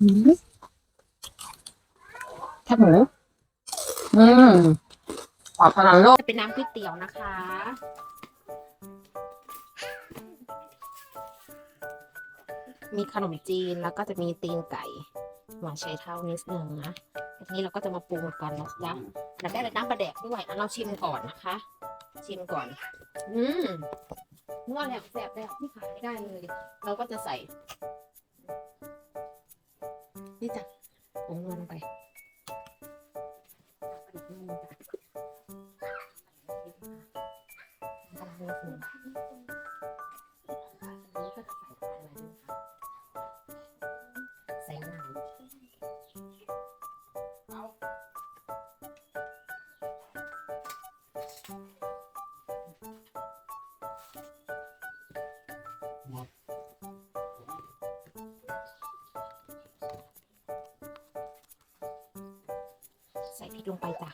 อืมแคบหมูอืมขอบขนาดโลกจะเป็นน้ำก๋วยเตี๋ยวนะคะ มีขนมจีนแล้วก็จะมีตีนไก่หวานใช้เท้านิดนึงนะทีนี้เราก็จะมาปรุงกันนะจ๊ะแล้วได้น้ำปลาแดกด้วยอะเราชิมก่อนนะคะ ชิมก่อน อืมนัวแหลกแสบแหลกที่ขายไม่ได้เลย เราก็จะใส่ นี่จ้ะผงนวลลงไป ส่พริกลงไปจ้ะ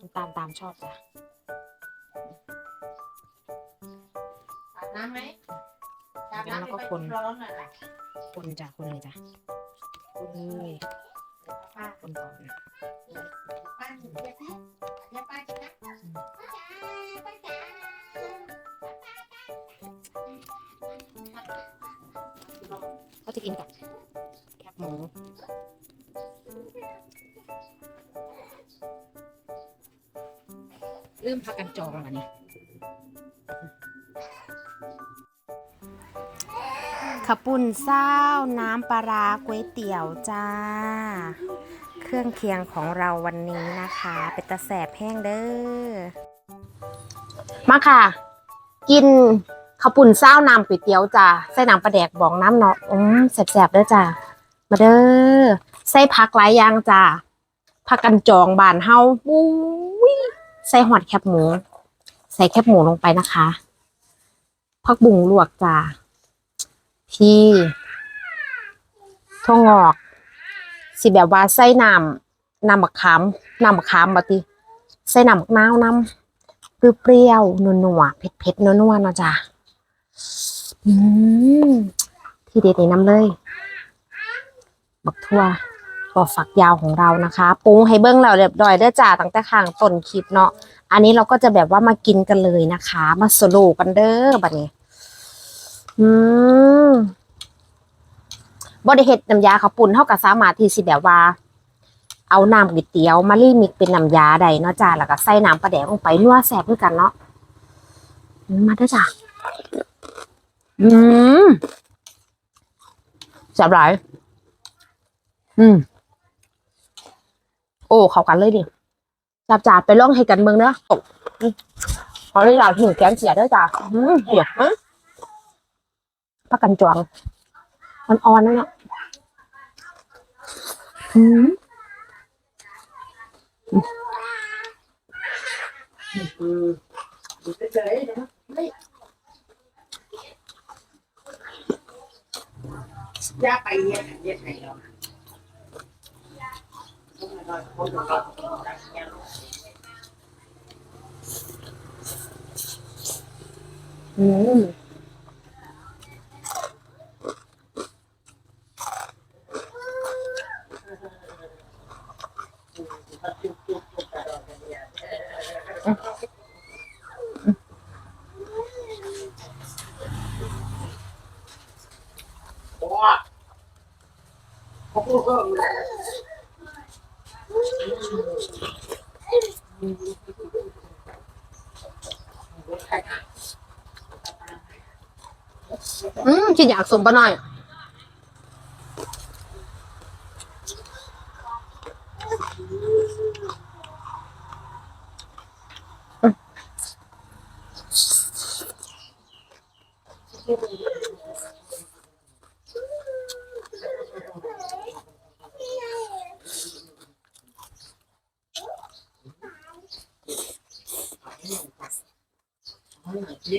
น้ำตาลตามชอบจ้ะอาบน้ำไหมแล้วเราก็คนร้อนหน่อยล่ะคนจ้ะคนเลยจ้ะคนเลยป้าคนก่อนป้าหนูเรียกนะเรียกป้าจ้ะนะป้าจ๋าป้าจ๋าก็จะกินกับแคบ เริ่มพักกันจองแล้วนี่ขับปุ่นเศร้าน้ำปลาร้าก๋วยเตี๋ยวจ้า เครื่องเคียงของเราวันนี้นะคะ เป็นตะแสบแห้งเด้อ มาค่ะ กินข้าวปุ่นเศร้าน้ำก๋วยเตี๋ยวจ้าใส่น้ำปลาแดกบองน้ำเนาะอืมแสบๆเด้อจ้ามาเด้อใส่ผักหลายอย่างจ้าผักกันจองบานเฮาปุ้ ใส่หอดแคบหมู ใส่แคบหมูลงไปนะคะผักบุ้งลวกจ้าพี่ถั่วงอก สิแบบว่าใส่น้ำน้ำมะขามน้ำมะขามบัติใส่น้ำมะนาวน้ำเปรี้ยวๆนัวๆเผ็ดๆนัวๆนะจ้ะอืมที่เด็ดในน้ำเลย บักทั่ว ก็ฝักยาวของเรานะคะปรุงให้เบิ้งแล้วเรียบร้อยเด้อจ้าตั้งแต่ข้างต้นคลิปเนาะอันนี้เราก็จะแบบว่ามากินกันเลยนะคะ มาสโลกันเด้อบัดนี้ อืมบริเฮ็ดน้ำยาข้าวปุ้นเท่ากับสามารถที่สิแบบว่า เอาน้ำก๋วยเตี๋ยวมารีมิกเป็นน้ำยาใดเนาะจ้าแล้วก็ใส่น้ำปลาแดกลงไปนัวแซ่บด้วยกันเนาะมาเด้อจ้าอืมแซ่บหลายอืม อ้เข้ากันเลยดิจับจ่าไปล่องให้กันเมืองเนาะขอได้อยากหิวแกงเสียด้อจ้าเดี๋ยฮะพักกันจวงอ่อนๆนั่นเนาะอืมเฉยๆนะไม่ย่าไปเนี่ยเรียไหนหรอก อื อืมกินอยากสมปะหน่อย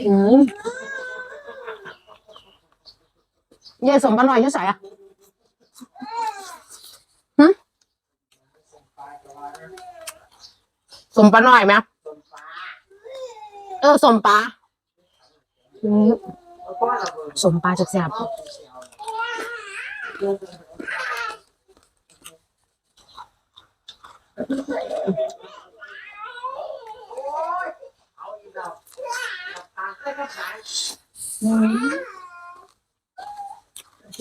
อืม ยายสมปะหน่อยอยี่ใส่อะหึสมปะหน่อยไหมเออสมปลาอืมสมปลาจากแสบ ย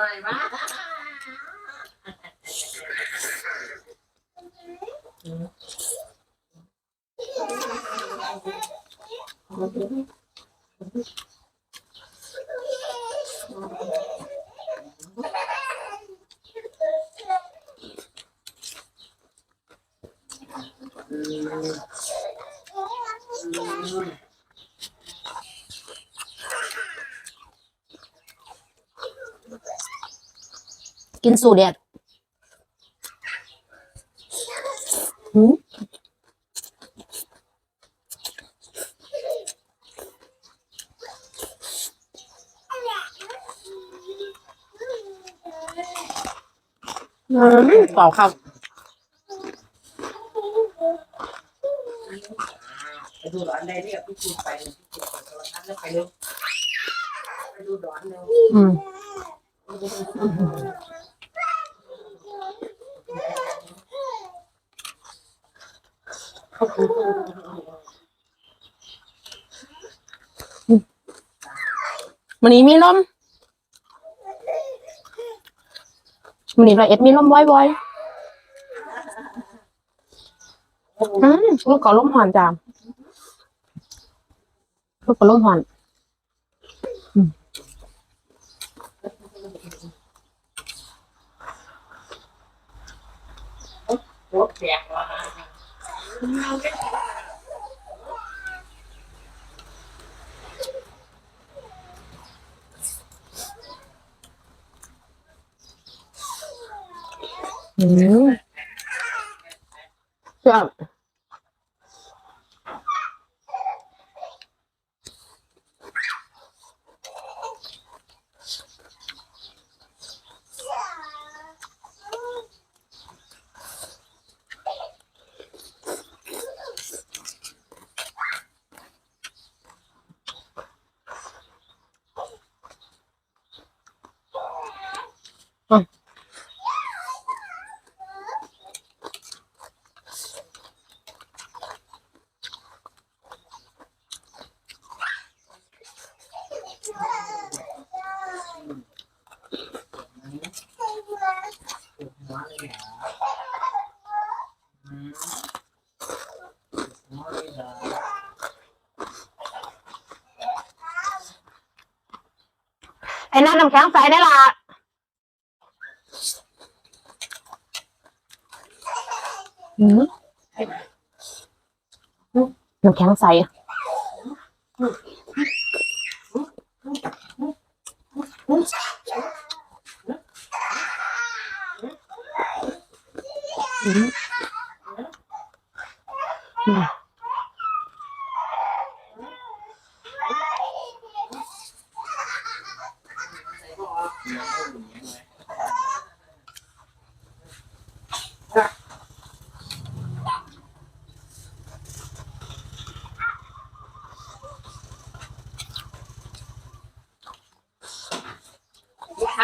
่อยมาก กินสูตรเด็ดหืมอืมเปล่าครับไปดูร้อนได้เนี่ยพี่จูไปพี่จูไปตอนนั้นแล้วไปเร็วไปดูร้อนเร็วอืม วันนี้มีลมวันนี้เราเอ็ดมีลมบ่อยๆอืมลูกก็ลมหอนจ้าลูกก็ลมหอนรถแบกมา อื ไอ้นั่นน้ำแข็งใสได้ละอืมน้ำแข็งใสอืม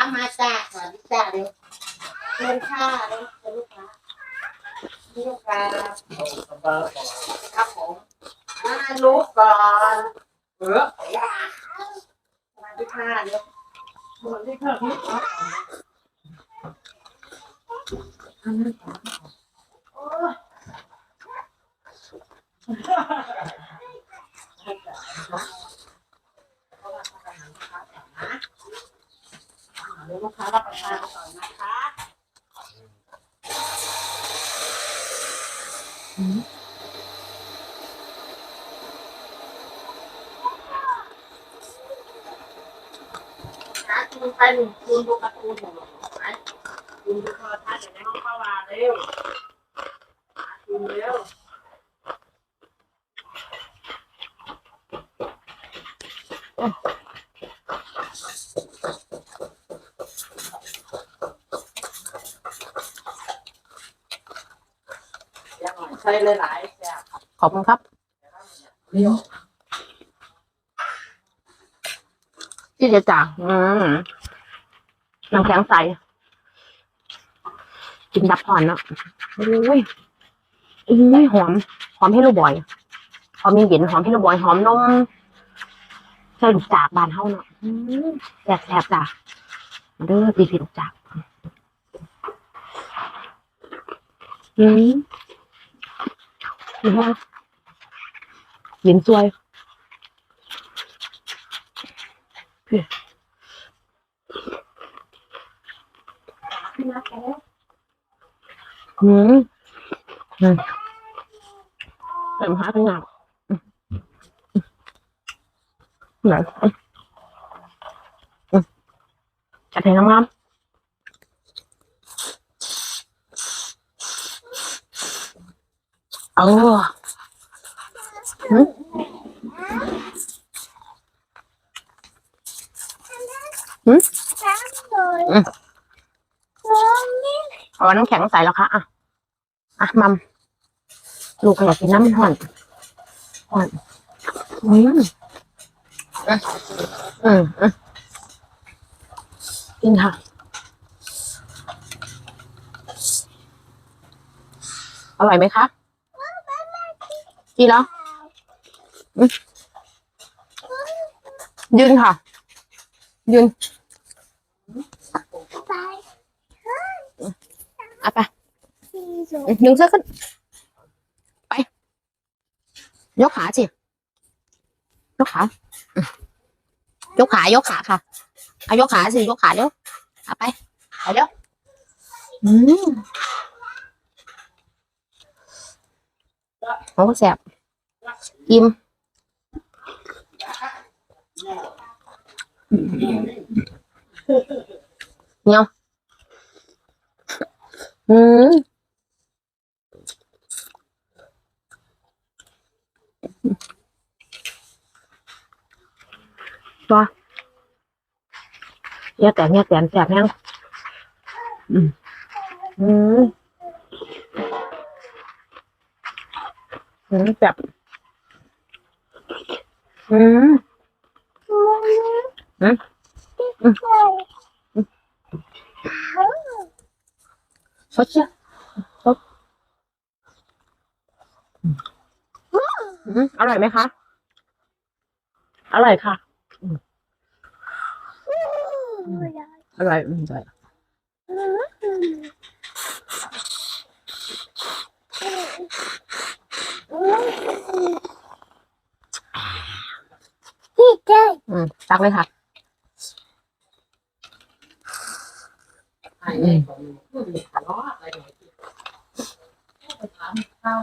มามาจ้าสวัสดีจ้าเร็วเงินค่าเร็วลูกค้าลูกค้าครับผมมาลูกก่อนเออสวัสดีค่ะเร็วสวัสดีค่ะพี่โอ้ยเดี๋ยวลูกค้า รับประทานก่อนนะคะหาคูณไปหนึ่งคูณดูการ์ตูนหนึ่งไหมคูณดูโทรทัศน์อยู่ในห้องเข้ามาเร็วหาคูณเร็ว ส่หลายๆแซ่บ ขอบคุณครับเปรี้ยวที่จะจาอืมน้ำแข็งใส กินดับผ่อนเนาะอุ้ยอุ้ยหอม หอมให้ลูกบอย หอมเย็นหอมให้ลูกบอย หอมนมใส่ลูกจากบานเฮาเนาะแสบแสบจ้ะมาเด้อตีพี่ลูกจากอืม นี่ฮะเย็นสวยอืมอืมเต็ มหาขนาดอืมไหนอืมจัดให้งามๆเออหืมหืมเอาน้ำแข็งใส่แล้วค่ะอะ อะ มัม ลูกอยากกินน้ำมันห่อนห่อนอืมอะอืมอืมกินค่ะอร่อยไหมคะ กินแล้วอืมยืนค่ะ ยืนเอาไปดึงเสื้อขึ้น ไป ยกขาสิ ยกขายกขายกขาค่ะเอายกขาสิ ยกขาเร็วเอาไป ไปเร็วอืม โอ้แสบอิ่มเหนียวอืมตัวเนี่ยแต่เนี่ยแต่แสบแห้งอืมอืม อืมแบบอืมอืมอืมสดชื่นสดอร่อยไหมคะ อร่อยค่ะ อร่อยอืมอร่อยอืมตักเลยค่ะ ไอ้เนี่ยผมอืมทะเลาะอะไรเนี่ยไปถามข้าว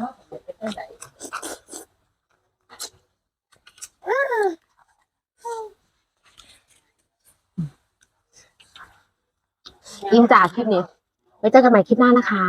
ว่าผมเป็นได้ไหนอินจากคลิปนี้ไว้เจอกันใหม่คลิปหน้านะคะ